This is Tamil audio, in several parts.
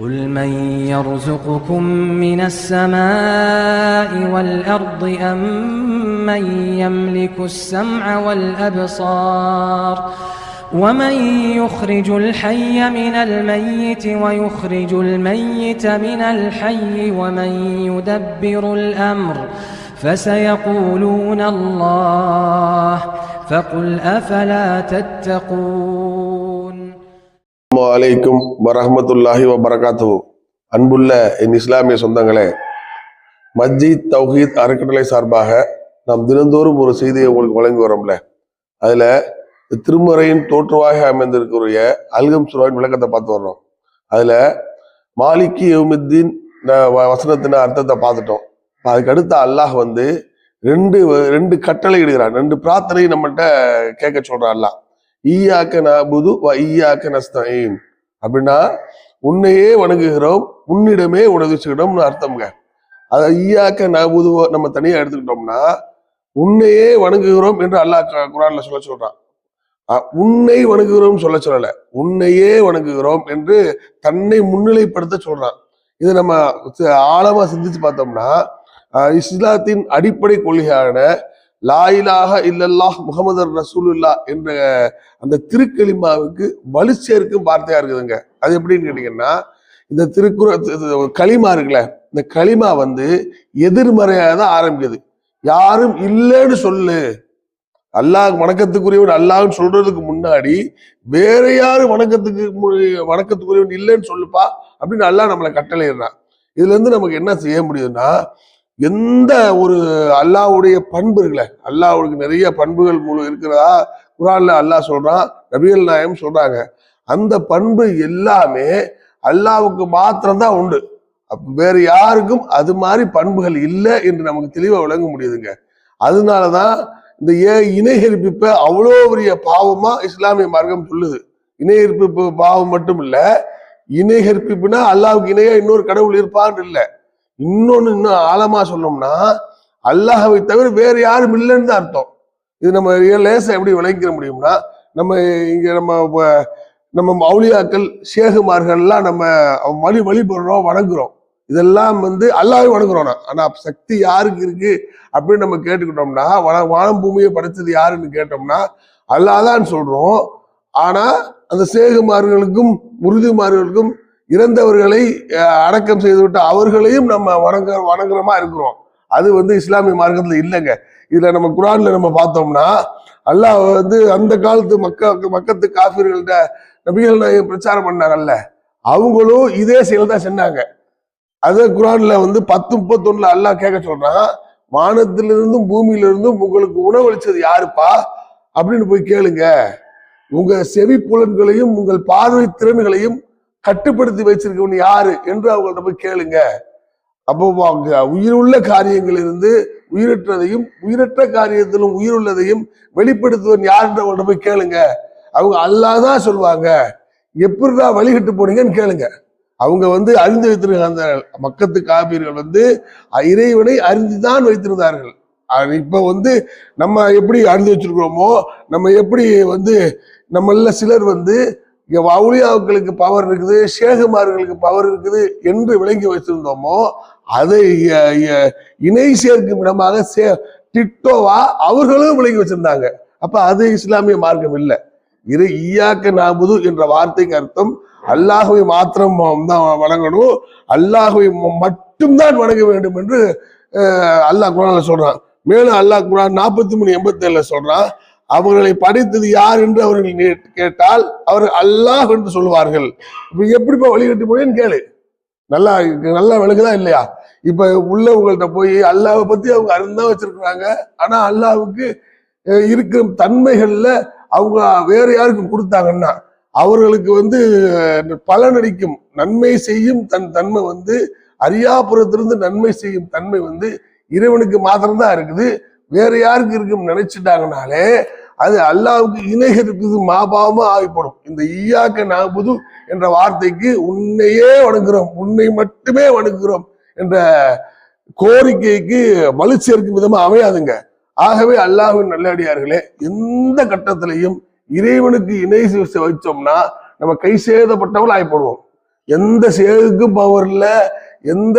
قل من يرزقكم من السماء والأرض أم من يملك السمع والأبصار ومن يخرج الحي من الميت ويخرج الميت من الحي ومن يدبر الأمر فسيقولون الله فقل أفلا تتقون அஸ்ஸலாமு அலைக்கும் வரஹமத்துல்லாஹி வபரகாத்து அன்புள்ள என் இஸ்லாமிய சொந்தங்களே மஸ்ஜித் தௌஹீத் அறக்கட்டளை சார்பாக நாம் தினந்தோறும் ஒரு செய்தியை உங்களுக்கு வழங்கி வரோம்ல. அதுல திருமறையின் தோற்றுவாக அமைந்திருக்கிற அல்கம் சுராவின் விளக்கத்தை பார்த்து வர்றோம். அதுல மாலிக்கி எவ்மித்தின் வசனத்தின வ- அர்த்தத்தை பார்த்துட்டோம். அதுக்கடுத்து அல்லாஹ் வந்து ரெண்டு ரெண்டு கட்டளை இடுகிறான் ரெண்டு பிரார்த்தனை நம்மகிட்ட கேட்க சொல்றான் அல்லாஹ். ஈயாக்க நாபுது வ ஈயாக்க நஸ்தஈன் அப்படின்னா உன்னையே வணங்குகிறோம் உன்னிடமே உணவிச்சுக்கிட்டோம்னு அர்த்தம்ங்க. அதை ஈயாக்க நாபுதுவோ நம்ம தனியா எடுத்துக்கிட்டோம்னா உன்னையே வணங்குகிறோம் என்று அல்லாஹ் குரான்ல சொல்ல சொல்றான். அஹ் உன்னை வணங்குகிறோம் சொல்ல சொல்லல உன்னையே வணங்குகிறோம் என்று தன்னை முன்னிலைப்படுத்த சொல்றான். இது நம்ம ஆழமா சிந்திச்சு பார்த்தோம்னா இஸ்லாத்தின் அடிப்படை கொள்கையான லாயிலாக இல்லல்லாஹ் முகமது ரசூலுல்லா என்ற அந்த திருக்கலிமாவுக்கு வலு சேர்க்கும் வார்த்தையா இருக்குதுங்க. அது எப்படின்னு கேட்டீங்கன்னா இந்த திருக்குற களிமா இருக்குல்ல இந்த களிமா வந்து எதிர்மறையாக தான் ஆரம்பிக்குது. யாரும் இல்லைன்னு சொல்லு. அல்லாஹ் வணக்கத்துக்குரியவன் அல்லாஹ்னு சொல்றதுக்கு முன்னாடி வேற யாரும் வணக்கத்துக்கு மு- வணக்கத்துக்குரியவன் இல்லைன்னு சொல்லுப்பா அப்படின்னு அல்லாஹ் நம்மளை கட்டளையிடுறான். இதுல இருந்து நமக்கு என்ன செய்ய முடியுதுன்னா எந்த ஒரு அல்லாஹ்வுடைய பண்பு இருக்குல்ல அல்லாவுக்கு நிறைய பண்புகள் முழு இருக்கிறதா? குரான்ல அல்லாஹ் சொல்றான் நபிகள் நாயம் சொல்றாங்க. அந்த பண்பு எல்லாமே அல்லாவுக்கு மாத்திரம்தான் உண்டு. அப்ப வேற யாருக்கும் அது மாதிரி பண்புகள் இல்லை என்று நமக்கு தெளிவாக விளங்க முடியுதுங்க. அதனாலதான் இந்த ஏ இணை அவ்வளோ பெரிய பாவமா இஸ்லாமிய மார்க்கம் சொல்லுது. இணை பாவம் மட்டும் இல்லை இணை அல்லாவுக்கு இணையா இன்னொரு கடவுள் இருப்பான்னு இல்லை. இன்னொன்னு இன்னும் ஆழமா சொல்லணும்னா அல்லாஹவை தவிர வேறு யாரும் இல்லைன்னு தான் அர்த்தம். இது நம்ம லேசா எப்படி விளங்கிக்க முடியும்னா நம்ம இங்க நம்ம நம்ம மௌலியாக்கள் சேகுமார்கள்லாம் நம்ம வழி வழிபடுறோம் வணங்குறோம். இதெல்லாம் வந்து அல்லாவே வணங்குறோம் நான். ஆனா சக்தி யாருக்கு இருக்கு அப்படின்னு நம்ம கேட்டுக்கிட்டோம்னா வன வானம் பூமியை படைச்சது யாருன்னு கேட்டோம்னா அல்லாஹ் சொல்றோம். ஆனா அந்த சேகுமார்களுக்கும் உறுதிமார்களுக்கும் இறந்தவர்களை அடக்கம் செய்துவிட்டு அவர்களையும் நம்ம வணங்க வணங்குறமா இருக்கிறோம். அது வந்து இஸ்லாமிய மார்க்கத்துல இல்லைங்க. இதுல நம்ம குரான்ல நம்ம பார்த்தோம்னா அல்லாஹ் வந்து அந்த காலத்து மக்க மக்கத்து காஃபிர்கள்ட்ட நபிகள் நாயகம் பிரச்சாரம் பண்ணாங்கல்ல அவங்களும் இதே செயல் தான் செஞ்சாங்க. அது குரான்ல வந்து பத்து முப்பத்தொன்னுல அல்லாஹ் கேட்க சொல்றான் வானத்திலிருந்தும் பூமியிலிருந்தும் உங்களுக்கு உணவளிச்சது யாருப்பா? அப்படின்னு போய் கேளுங்க. உங்க செவி புலன்களையும் உங்கள் பார்வை திறன்களையும் கட்டுப்படுத்தி வச்சிருக்கவன் யாரு என்று அவங்கள்ட்ட போய் கேளுங்க. அப்போ அவங்க உயிருள்ள காரியங்களிலிருந்து உயிரற்றதையும் உயிரற்ற காரியத்திலும் உயிருள்ளதையும் வெளிப்படுத்துவன் யாருன்ற அவங்கள்ட்ட போய் கேளுங்க. அவங்க அல்லாஹ் தான் சொல்லுவாங்க. எப்படிடா வழிகிட்டு போனீங்கன்னு கேளுங்க. அவங்க வந்து அறிந்து வைத்திருக்க அந்த மக்கத்து காப்பீர்கள் வந்து இறைவனை அறிந்துதான் வைத்திருந்தார்கள். இப்ப வந்து நம்ம எப்படி அறிந்து வச்சிருக்கிறோமோ நம்ம எப்படி வந்து நம்மள சிலர் வந்து இங்கே வவுளியாவுக்களுக்கு பவர் இருக்குது ஷேகுமார்களுக்கு பவர் இருக்குது என்று விளங்கி வச்சிருந்தோமோ அதை இணை சேர்க்கும் இடமாக சே டிட்டோவா அவர்களும் விளங்கி வச்சிருந்தாங்க. அப்ப அது இஸ்லாமிய மார்க்கம் இல்லை. இரு ஈயாக்க நாபுது என்ற வார்த்தைக்கு அர்த்தம் அல்லாஹுவை மாத்திரம் தான் வணங்கணும் அல்லாஹுவை மட்டும்தான் வணங்க வேண்டும் என்று அல்லாஹ் குரான்ல சொல்றான். மேலும் அல்லாஹ் குரான் நாற்பத்தி மூணு எண்பத்தி ஏழுல சொல்றான் அவர்களை படைத்தது யார் என்று அவர்கள் கேட்டால் அவர் அல்லாஹ் என்று சொல்லுவார்கள். இப்ப எப்படிப்பா வழிகட்டி போயேன்னு கேளு. நல்லா நல்லா விளக்குதா இல்லையா? இப்ப உள்ளவங்கள்ட்ட போய் அல்லாவை பத்தி அவங்க அருந்தா வச்சிருக்கிறாங்க. ஆனா அல்லாவுக்கு இருக்கிற தன்மைகள்ல அவங்க வேற யாருக்கும் கொடுத்தாங்கன்னா அவர்களுக்கு வந்து பலனடிக்கும் பலனளிக்கும். நன்மை செய்யும் தன் தன்மை வந்து அரியாபுரத்திலிருந்து நன்மை செய்யும் தன்மை வந்து இறைவனுக்கு மாத்திரம்தான் இருக்குது. வேற யாருக்கு இருக்கும் நினைச்சிட்டாங்கனாலே அது அல்லாவுக்கு இணைகிறது மாபாவமா ஆகிப்படும். இந்த ஈயாக்க நாபுது என்ற வார்த்தைக்கு உன்னையே வணங்குகிறோம் உன்னை மட்டுமே வணங்குகிறோம் என்ற கோரிக்கைக்கு வலு சேர்க்கும் விதமா அமையாதுங்க. ஆகவே அல்லாஹின் நல்லடியார்களே எந்த கட்டத்திலையும் இறைவனுக்கு இணை வச்சோம்னா நம்ம கை சேதப்பட்டவள் ஆகிப்படுவோம் எந்த சேதுக்கும் பவர் இல்லை எந்த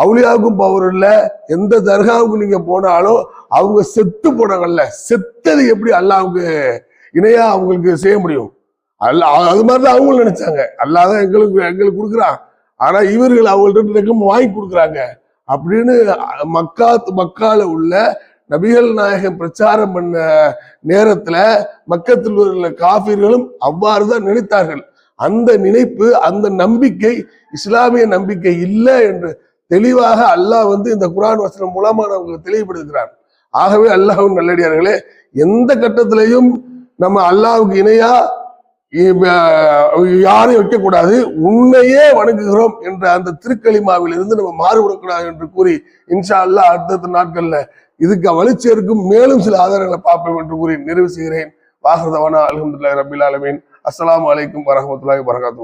அவுளியாவுக்கும் பவர் இல்ல எந்த தர்காவுக்கும் நீங்க போனாலும் அவங்க செத்து போனாங்கல்ல செத்தது எப்படி அல்லாவுக்கு இணையா அவங்களுக்கு செய்ய முடியும்? அல்ல அது மாதிரிதான் அவங்களும் நினைச்சாங்க. அல்லாதான் எங்களுக்கு எங்களுக்கு கொடுக்குறான். ஆனா இவர்கள் அவங்கள்ட்ட ரெக்கம் வாங்கி கொடுக்குறாங்க. அப்படின்னு மக்கா மக்கால உள்ள நபிகள் நாயகம் பிரச்சாரம் பண்ண நேரத்துல மக்கத்தில் உள்ள காபிர்களும் அவ்வாறு தான் நினைத்தார்கள். அந்த நினைப்பு அந்த நம்பிக்கை இஸ்லாமிய நம்பிக்கை இல்லை என்று தெளிவாக அல்லாஹ் வந்து இந்த குரான் வசனம் மூலமா நமக்கு தெளிவுபடுத்துகிறார் ஆகவே அல்லாஹும் நல்லடியார்களே எந்த கட்டத்திலையும் நம்ம அல்லாவுக்கு இணையா யாரையும் வைக்கக்கூடாது உன்னையே வணங்குகிறோம் என்ற அந்த திருக்களிமாவிலிருந்து நம்ம மாறுபடக்கூடாது என்று கூறி இன்ஷா அல்லாஹ் அடுத்தடுத்த நாட்கள்ல இதுக்கு வலிச்சேர்க்கும் மேலும் சில ஆதாரங்களை பார்ப்போம் என்று கூறி நிறைவு செய்கிறேன். வாகரதவானா அலமதுல்லா ரபில் ஆலமீன். அஸ்லாம் வலைக்கும் வரமத்துல வரகாத்து